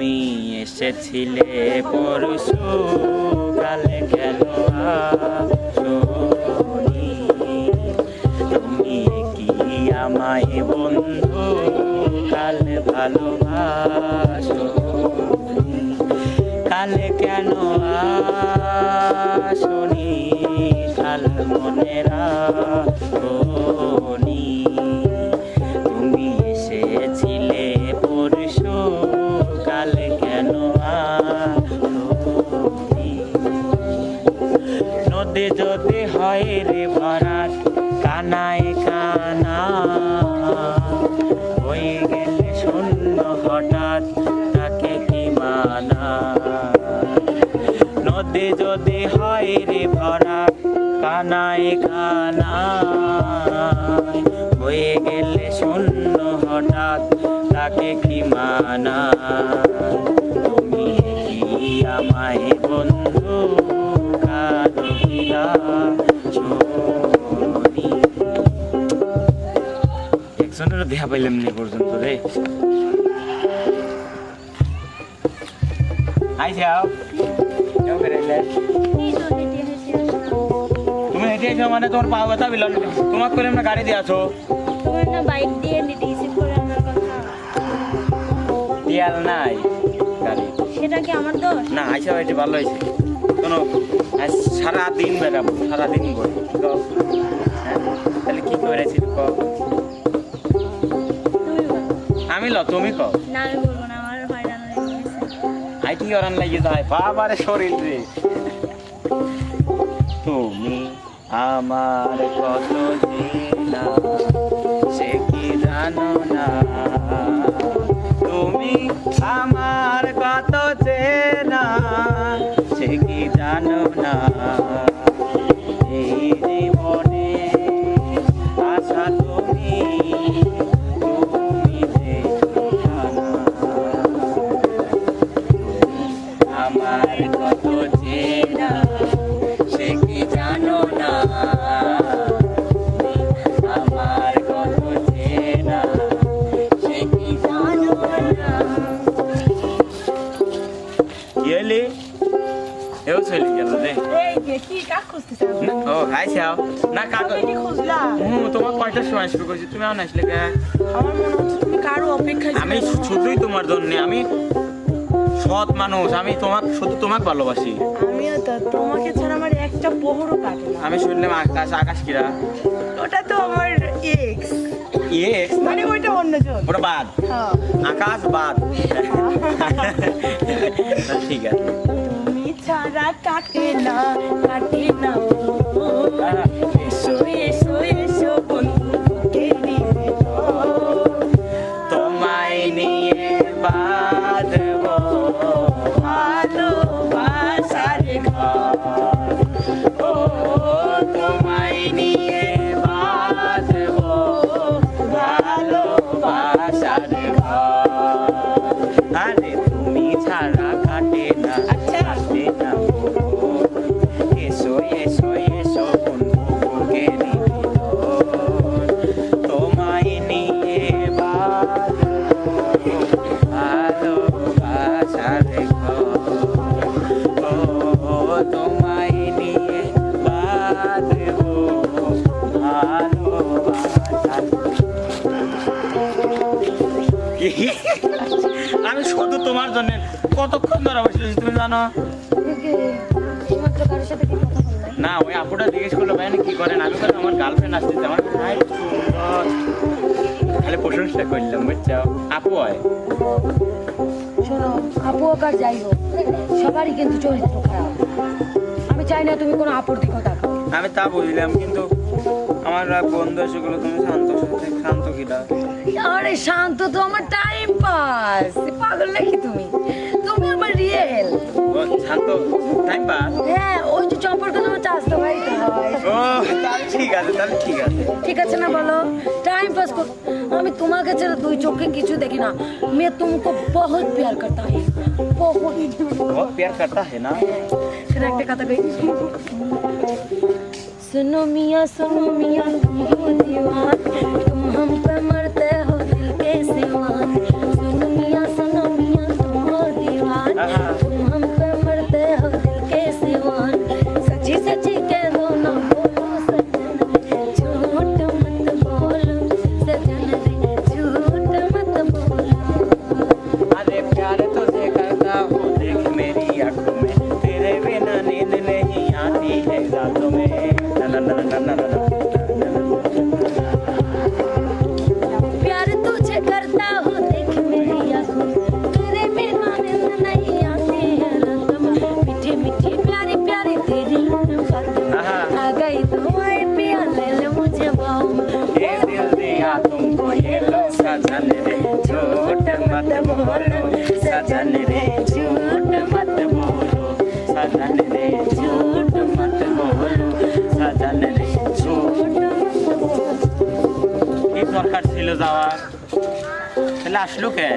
তুমি এসেছিলে পরশু কালে কেন তুমি কি আমায় বন্ধু? কালে ভালোবাসোনি কালে কেন আসনি কাল মনে নদী যদি হয় রে ভরাট কানায় কানা, হয়ে গেলে শূন্য হঠাৎ তাকে কি মানা? নদী যদি হয় রে ভরা কানায় কানায় হয়ে গেলে শূন্য হঠাৎ তাকে কি মানা? একজনের দেখা পাইলাম নি পর্যন্ত রে। আই যাও। বেরাইলে তুমি হেঁটে এসো মানে তোমার পা ব্যথা বিলন তোমাকে করে আমরা গাড়ি দিয়ে আছো তোমার না বাইক দিয়ে রিসিভ করে আনার কথা। দিয়াল নাই গাড়ি। সেটা কি আমার দোষ? না আইসা হয়েছে ভালো হয়েছে। শোনো আজ সারা দিন বেড়াবো সারা দিন হ্যাঁ? তাহলে কি করেছি আমি ল তুমি কও না আমি বলব না আমার হয়রান হয়ে গেছে করান লাগিয়ে যায়? বাবারে শরীর রে। তুমি আমার কত চেনা সে কি জানো না? তুমি আমার কত চেনা সে কি জানো না? আমার কত চেনা সে কি জানো না? আমার কত চেনা সে কি জানো না? হলি এও চলে গেল রে এই যে কি না, ও কাগজ হুম তোমার কয়টার সময় আসবে কইছি তুমি আর আসলে কে? আমার মনে হচ্ছে তুমি কারও অপেক্ষায় আমি। শুধুই তোমার জন্য আমি সৎ মানুষ আমি তোমার শুধু তোমাকে ভালোবাসি। আমিও তো তোমাকে ছাড়া আমার একটা পোহরও কাটে না। আমি শুনলাম আকাশ আকাশ কিরা? ওটা তো আমার এক্স ইয়ে মানে ওইটা অন্যজন ওটা বাদ। হ্যাঁ। আকাশ বাদ। ঠিক আছে। তুমি ছাড়া কাটে না কাটে না। আমি শুধু তোমার জন্য কতক্ষণ ধরে বসে তুমি জানো? না ওই আপুটা জিজ্ঞেস করল ভাই কি করেন? আমি বললাম আমার গার্লফ্রেন্ড আসতেছে আমার ভাই সুন্দর। তাহলে প্রশংসা করলাম বুঝছ? আপু হয়। শোনো আপু হোক যাই হোক সবারই কিন্তু চরিত্র খারাপ। আমি চাই না তুমি কোনো আপুর দিকেও তাকাও আমি তা বুঝলাম কিন্তু আমার এক বন্ধু এসে গেলো তুমি শান্ত শান্ত কিনা আরে শান্ত তো আমার টাইম পাস পাগল নাকি তুমি তুমি আমার রিয়েল শান্ত টাইম পাস হ্যাঁ ওই যে সম্পর্ক তোমার চাস্তো ভাই তো হয় ও তাহলে ঠিক আছে তাহলে ঠিক আছে ঠিক আছে না বলো टाइम पास को আমি তোমাকে ছাড়া দুই চোখে কিছু দেখি না मैं तुमको बहुत प्यार करता है बहुत बहुत प्यार करता है ना শোনো একটা কথা কই सुनो मियाँ सुनो मियाँ तुम हो दीवान तुम हम पे सजन रे झूठ मत बोलो सजन रे झूठ मत बोलो सजन रे झूठ मत बोलो सजन रे झूठ কি দরকার ছিল যাওয়ার তাহলে আসলো কে